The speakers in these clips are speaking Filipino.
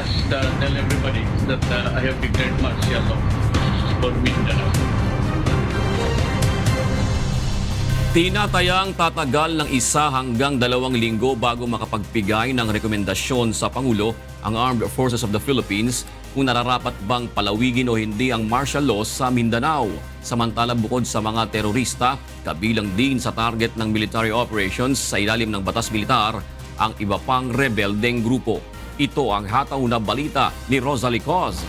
just uh, tell everybody that uh, I have declared martial law for Mindanao. Tinatayang tatagal ng isa hanggang dalawang linggo bago makapagbigay ng rekomendasyon sa Pangulo ang Armed Forces of the Philippines kung nararapat bang palawigin o hindi ang martial law sa Mindanao. Samantala bukod sa mga terorista, kabilang din sa target ng military operations sa ilalim ng batas militar ang iba pang rebeldeng grupo. Ito ang hataw na balita ni Rosalie Coz.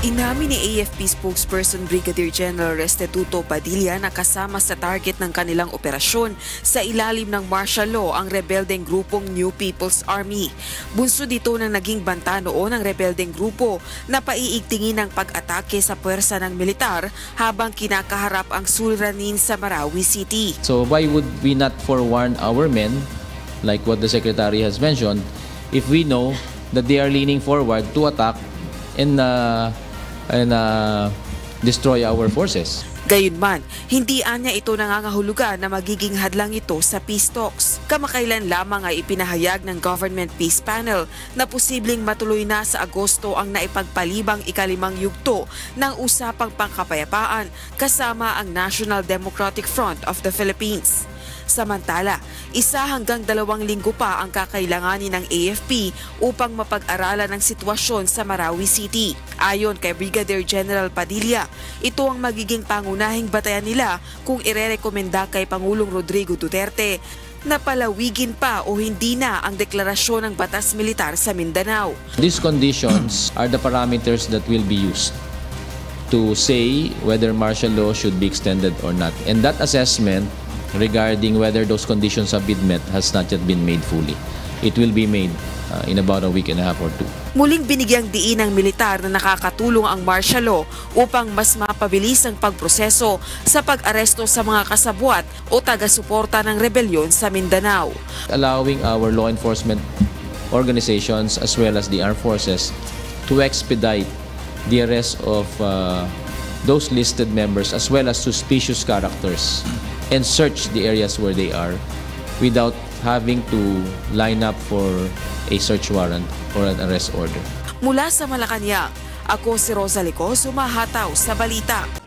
Inamin ni AFP spokesperson Brigadier General Restituto Padilla na kasama sa target ng kanilang operasyon sa ilalim ng martial law ang rebeldeng grupong New People's Army. Bunso dito ng naging banta noon ng rebeldeng grupo na paiigtingin ng pag-atake sa puwersa ng militar habang kinakaharap ang suliranin sa Marawi City. So why would we not forewarn our men, like what the Secretary has mentioned, if we know that they are leaning forward to attack and, uh, and uh, destroy our forces? Gayunman, hindi anya ito nangangahulugan na magiging hadlang ito sa peace talks. Kamakailan lamang ay ipinahayag ng Government Peace Panel na posibleng matuloy na sa Agosto ang naipagpalibang ikalimang yugto ng usapang pangkapayapaan kasama ang National Democratic Front of the Philippines. Samantala, isa hanggang dalawang linggo pa ang kakailanganin ng AFP upang mapag-aralan ang sitwasyon sa Marawi City. Ayon kay Brigadier General Padilla, ito ang magiging pangunahing batayan nila kung irerekomenda kay Pangulong Rodrigo Duterte na palawigin pa o hindi na ang deklarasyon ng batas militar sa Mindanao. These conditions are the parameters that will be used to say whether martial law should be extended or not. And that assessment regarding whether those conditions have been met has not yet been made fully. It will be made uh, in about a week and a half or two. Muling binigyang diin ng militar na nakakatulong ang martial law upang mas mapabilis ang pagproseso sa pag-aresto sa mga kasabwat o taga-suporta ng rebelyon sa Mindanao. allowing our law enforcement organizations as well as the armed forces to expedite the arrest of uh, those listed members as well as suspicious characters and search the areas where they are without having to line up for a search warrant or an arrest order. Mula sa Malacanang, ako si Rosa Lico, sumahataw sa balita.